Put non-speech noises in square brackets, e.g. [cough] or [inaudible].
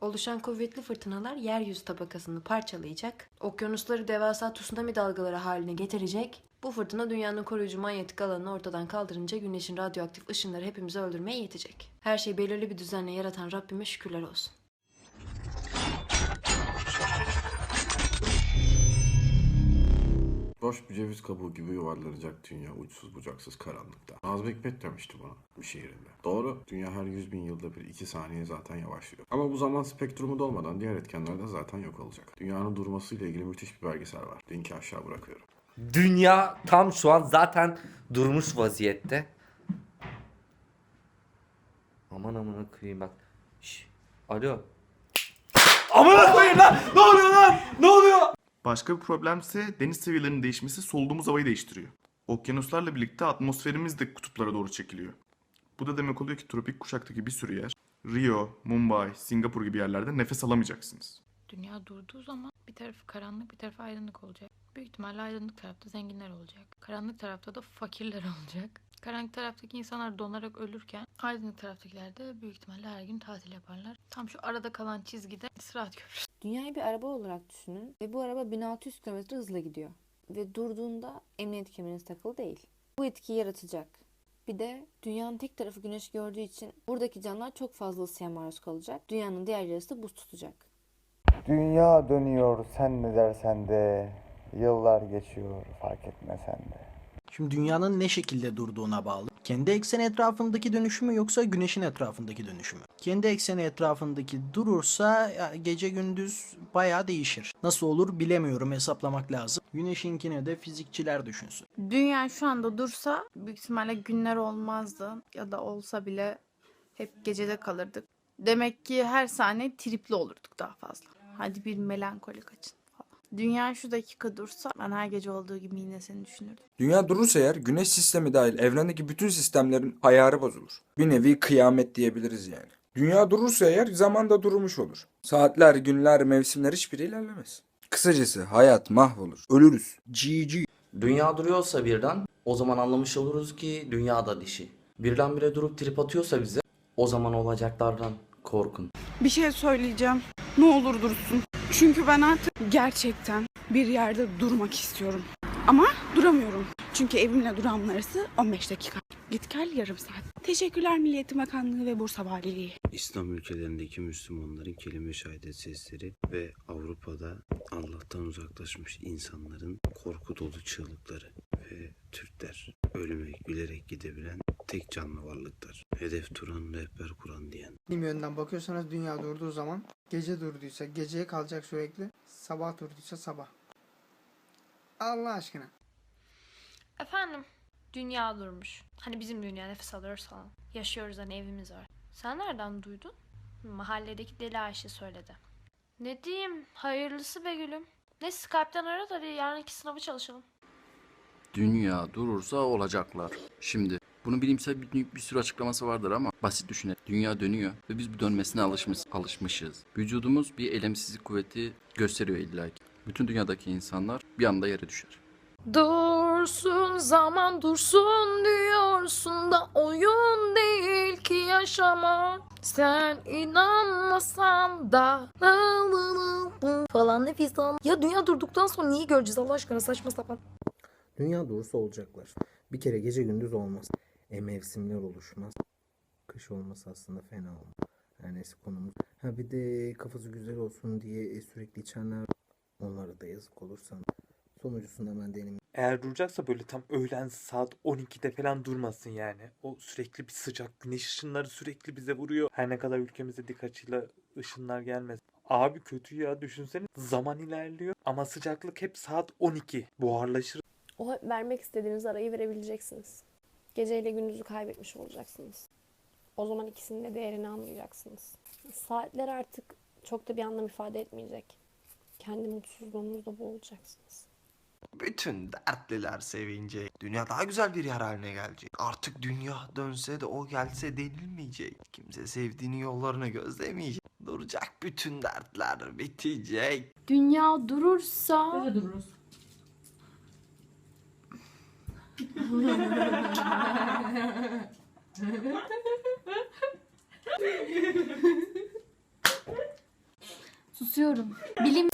Oluşan kuvvetli fırtınalar yeryüzü tabakasını parçalayacak, okyanusları devasa tsunami dalgaları haline getirecek. Bu fırtına dünyanın koruyucu manyetik alanını ortadan kaldırınca güneşin radyoaktif ışınları hepimizi öldürmeye yetecek. Her şeyi belirli bir düzenle yaratan Rabbime şükürler olsun. Boş bir ceviz kabuğu gibi yuvarlanacak dünya uçsuz bucaksız karanlıkta. Nazım Hikmet demişti buna bir şiirinde. Doğru, dünya her 100 bin yılda bir iki saniye zaten yavaşlıyor. Ama bu zaman spektrumu dolmadan diğer etkenler de zaten yok olacak. Dünyanın durmasıyla ilgili müthiş bir belgesel var. Linki aşağı bırakıyorum. Dünya tam şu an zaten durmuş vaziyette. Aman aman koyayım bak. Şş, alo. Aman koyayım lan! Ne oluyor lan? Ne oluyor? Başka bir problemse deniz seviyelerinin değişmesi soluduğumuz havayı değiştiriyor. Okyanuslarla birlikte atmosferimiz de kutuplara doğru çekiliyor. Bu da demek oluyor ki tropik kuşaktaki bir sürü yer, Rio, Mumbai, Singapur gibi yerlerde nefes alamayacaksınız. Dünya durduğu zaman bir tarafı karanlık bir tarafı aydınlık olacak. Büyük ihtimalle aydınlık tarafta zenginler olacak. Karanlık tarafta da fakirler [laughs] olacak. Karanlık taraftaki insanlar donarak ölürken aydınlık taraftakiler de büyük ihtimalle her gün tatil yaparlar. Tam şu arada kalan çizgide istirahat köprüsü. Dünyayı bir araba olarak düşünün ve bu araba 1600 km hızla gidiyor. Ve durduğunda emniyet kemeriniz takılı değil. Bu etkiyi yaratacak. Bir de dünyanın tek tarafı güneş gördüğü için buradaki canlılar çok fazla ısıya maruz kalacak. Dünyanın diğer yarısı da buz tutacak. Dünya dönüyor sen ne dersen de Yıllar geçiyor fark etmesen de Şimdi dünyanın ne şekilde durduğuna bağlı. Kendi ekseni etrafındaki dönüşümü yoksa güneşin etrafındaki dönüşümü. Kendi ekseni etrafındaki durursa gece gündüz bayağı değişir. Nasıl olur bilemiyorum hesaplamak lazım. Güneşinkine de fizikçiler düşünsün. Dünya şu anda dursa büyük ihtimalle günler olmazdı ya da olsa bile hep gecede kalırdık. Demek ki her saniye tripli olurduk daha fazla. Hadi bir melankolik açın. Dünya şu dakika dursa ben her gece olduğu gibi yine seni düşünürdüm. Dünya durursa eğer güneş sistemi dahil evrendeki bütün sistemlerin ayarı bozulur. Bir nevi kıyamet diyebiliriz yani. Dünya durursa eğer zaman da durmuş olur. Saatler, günler, mevsimler hiçbiri ilerlemez. Kısacası hayat mahvolur. Ölürüz. GG. Dünya duruyorsa birden o zaman anlamış oluruz ki dünya da dişi. Birdenbire durup trip atıyorsa bize o zaman olacaklardan korkun. Bir şey söyleyeceğim. Ne olur dursun. Çünkü ben artık gerçekten bir yerde durmak istiyorum. Ama duramıyorum. Çünkü evimle durağımın arası 15 dakika. Git gel yarım saat. Teşekkürler Milli Eğitim Bakanlığı ve Bursa Valiliği. İslam ülkelerindeki Müslümanların kelime şehadet sesleri ve Avrupa'da Allah'tan uzaklaşmış insanların korku dolu çığlıkları ve Türkler ölüme gülerek gidebilen tek canlı varlıklar. Hedef Turan rehber Kur'an diyen. Bir yönden bakıyorsanız dünya durduğu zaman gece durduysa geceye kalacak sürekli. Sabah durduysa sabah. Allah aşkına. Efendim dünya durmuş. Hani bizim dünya nefes alıyoruz falan. Yaşıyoruz hani evimiz var. Sen nereden duydun? Mahalledeki deli Ayşe söyledi. Ne diyeyim hayırlısı be gülüm. Ne Skype'den ara da yarınki sınavı çalışalım. Dünya durursa olacaklar. Şimdi bunun bilimsel bir, bir sürü açıklaması vardır ama basit düşünelim. Dünya dönüyor ve biz bu dönmesine alışmış, alışmışız. Vücudumuz bir elemsizlik kuvveti gösteriyor illa ki. Bütün dünyadaki insanlar bir anda yere düşer. Dursun zaman dursun diyorsun da oyun değil ki yaşama. Sen inanmasan da falan nefis Ya dünya durduktan sonra niye göreceğiz Allah aşkına saçma sapan. Dünya durursa olacaklar. Bir kere gece gündüz olmaz. E mevsimler oluşmaz. Kış olması aslında fena olmaz. Her neyse konumuz. Ha bir de kafası güzel olsun diye e, sürekli içenler onlara da yazık olursan. Sonucusunda ben denim. Eğer duracaksa böyle tam öğlen saat 12'de falan durmasın yani. O sürekli bir sıcak güneş ışınları sürekli bize vuruyor. Her ne kadar ülkemize dik açıyla ışınlar gelmez. Abi kötü ya düşünsene zaman ilerliyor ama sıcaklık hep saat 12 buharlaşır. O vermek istediğiniz arayı verebileceksiniz. Geceyle gündüzü kaybetmiş olacaksınız. O zaman ikisinin de değerini anlayacaksınız. Saatler artık çok da bir anlam ifade etmeyecek. Kendi mutsuzluğunuzda boğulacaksınız. Bütün dertliler sevince dünya daha güzel bir yer haline gelecek. Artık dünya dönse de o gelse denilmeyecek. Kimse sevdiğini yollarını gözlemeyecek. Duracak bütün dertler bitecek. Dünya durursa... Böyle dururuz. Susuyorum. Bilim